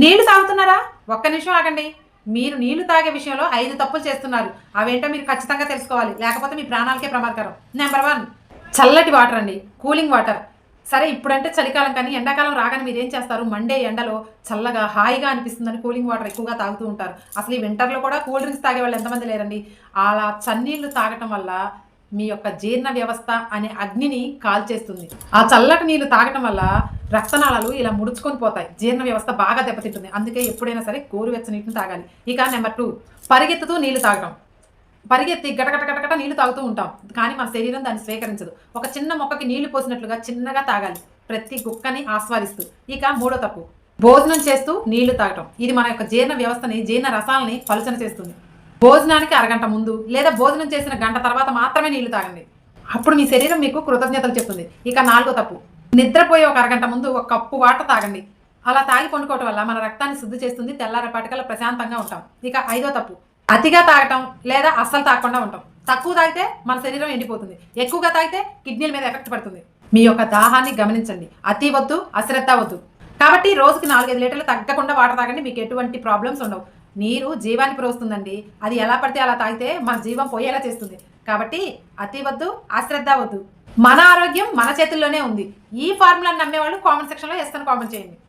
నీళ్ళు తాగుతున్నారా? ఒక్క నిమిషం ఆగండి. మీరు నీళ్ళు తాగే విషయంలో ఐదు తప్పులు చేస్తున్నారు. అవేంటో మీరు ఖచ్చితంగా తెలుసుకోవాలి. లేకపోతే మీ ప్రాణాలకే ప్రమాదకరం. నెంబర్ వన్ చల్లటి వాటర్ అండి. కూలింగ్ వాటర్ సరే ఇప్పుడంటే చలికాలం కానీ ఎండాకాలం రాగానే మీరు ఏం చేస్తారు? మండే ఎండలో చల్లగా హాయిగా అనిపిస్తుందని కూలింగ్ వాటర్ ఎక్కువగా తాగుతూ ఉంటారు. అసలు ఈ వింటర్లో కూడా కూల్ డ్రింక్స్ తాగే వాళ్ళు ఎంతమంది లేరండి? అలా చన్నీళ్ళు తాగటం వల్ల మీ యొక్క జీర్ణ వ్యవస్థ అనే అగ్నిని కాల్చేస్తుంది. ఆ చల్లటి నీళ్ళు తాగటం వల్ల రక్తనాళాలు ఇలా ముడుచుకొని పోతాయి. జీర్ణ వ్యవస్థ బాగా దెబ్బతింటుంది. అందుకే ఎప్పుడైనా సరే గోరువెచ్చ నీటిని తాగాలి. ఇక నెంబర్ టూ పరిగెత్తుతూ నీళ్ళు తాగడం పరిగెత్తి గటగట గటగట నీళ్ళు తాగుతూ ఉంటాం. కానీ మన శరీరం దాన్ని స్వీకరించదు. ఒక చిన్న మొక్కకి నీళ్ళు పోసినట్లుగా చిన్నగా తాగాలి. ప్రతి గుక్కని ఆస్వాదిస్తూ. ఇక మూడో తప్పు భోజనం చేస్తూ నీళ్ళు తాగటం. ఇది మన యొక్క జీర్ణ వ్యవస్థని జీర్ణ రసాలని పలుచన చేస్తుంది. భోజనానికి అరగంట ముందు లేదా భోజనం చేసిన గంట తర్వాత మాత్రమే నీళ్ళు తాగండి. అప్పుడు మీ శరీరం మీకు కృతజ్ఞతలు చెప్తుంది. ఇక నాలుగో తప్పు నిద్రపోయే ఒక అరగంట ముందు ఒక కప్పు వాటర్ తాగండి. అలా తాగి పండుకోవటం వల్ల మన రక్తాన్ని శుద్ధి చేస్తుంది తెల్లారేపాటికల్లా ప్రశాంతంగా ఉంటాం. ఇక ఐదో తప్పు. అతిగా తాగటం లేదా అస్సలు తాగకుండా ఉంటాం. తక్కువ తాగితే మన శరీరం ఎండిపోతుంది. ఎక్కువగా తాగితే కిడ్నీల మీద ఎఫెక్ట్ పడుతుంది. మీ యొక్క దాహాన్ని గమనించండి. అతి వద్దు అశ్రద్ధ వద్దు. కాబట్టి రోజుకి నాలుగైదు లీటర్లు తగ్గకుండా వాటర్ తాగండి. మీకు ఎటువంటి ప్రాబ్లమ్స్ ఉండవు. నీరు జీవాన్ని పిలుస్తుందండి అది ఎలా పడితే అలా తాగితే మన జీవం పోయేలా చేస్తుంది. కాబట్టి అతి వద్దు అశ్రద్ధ వద్దు. మన ఆరోగ్యం మన చేతుల్లోనే ఉంది. ఈ ఫార్ములాని నమ్మేవాళ్ళు కామెంట్ సెక్షన్లో ఎస్ అని కామెంట్ చేయండి.